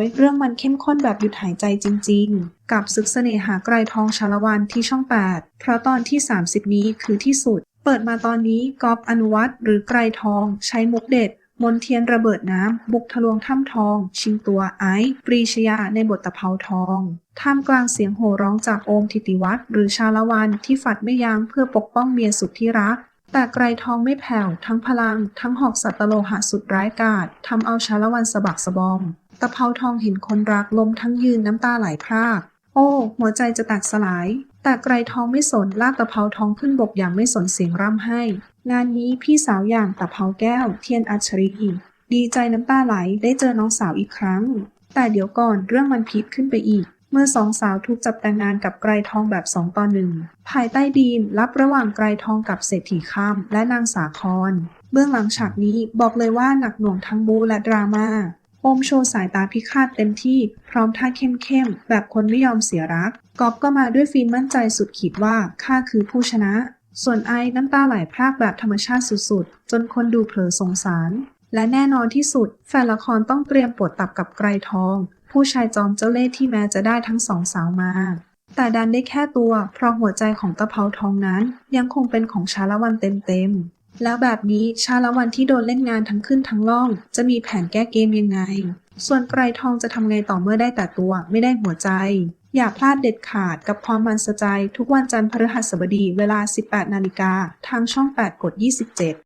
ยเรื่องมันเข้มข้นแบบหยุดหายใจจริง ๆ กับศึกเสน่หาไกรทองชาละวันที่ช่อง 8 เพราะตอนที่ 30 นี้คือที่สุด เปิดมาตอนนี้กอบอนุวัตหรือไกรทอง ใช้มุกเด็ดมนเทียนระเบิดน้ำ บุกทะลวงถ้ำทอง ชิงตัวไอซ์ปรีชยาในบทตะเภาทองท่ามกลางเสียงโห่ร้องจากโอมทิติวัฒน์หรือชาละวันที่ฝัดไม่ยั้งเพื่อปกป้องเมียสุดที่รัก แต่ไกรทองไม่แผ่วทั้งพลัง ทั้งหอกสัตวโลหะสุดร้ายกาจทำเอาชาละวันสะบักสะบอม ตะเภาทองเห็นคนรักล้มทั้งยืนน้ำตาไหลพราก โอ้ หัวใจจะแตกสลาย แต่ไกรทองไม่สนลากตะเภาทองขึ้นบกอย่างไม่สนเสียงร่ำให้ งานนี้พี่สาวอย่างตะเภาแก้ว เทียนอัจฉริยดีใจน้ำตาไหลได้เจอน้องสาวอีกครั้ง แต่เดี๋ยวก่อนเรื่องมันพีคขึ้นไปอีก มื่อสองสาวถูกจับแต่งงานกับไกรทองแบบสองต่อหนึ่งภายใต้ดีนรับระหว่างไกรทองกับเศรษฐีข้ามและนางสาคร เบื้องหลังฉากนี้บอกเลยว่าหนักหน่วงทั้งบูและดราม่าโอมโชว์สายตาพิฆาตเต็มที่พร้อมท่าเข้มๆแบบคนไม่ยอมเสียรักกอบก็มาด้วยฟิล์มมั่นใจสุดขีดว่าข้าคือผู้ชนะ ส่วนไอ้น้ำตาไหลพรากแบบธรรมชาติสุดๆ จนคนดูเผลอสงสาร และแน่นอนที่สุดแฟนละครต้องเตรียมปวดตับกับไกรทอง ผู้ชายจอมเจ้าเล่ห์ที่แม้จะได้ทั้งสองสาวมา แต่ดันได้แค่ตัว เพราะหัวใจของตะเภาทองนั้น ยังคงเป็นของชาละวันเต็มๆ แล้วแบบนี้ชาละวันที่โดนเล่นงานทั้งขึ้นทั้งล่อง จะมีแผนแก้เกมยังไง ส่วนไกรทองจะทำไงต่อเมื่อได้แต่ตัวไม่ได้หัวใจ อย่าพลาดเด็ดขาดกับความมันสะใจทุกวันจันทร์พฤหัสบดีเวลา 18 นาฬิกาทางช่อง 8 กด 27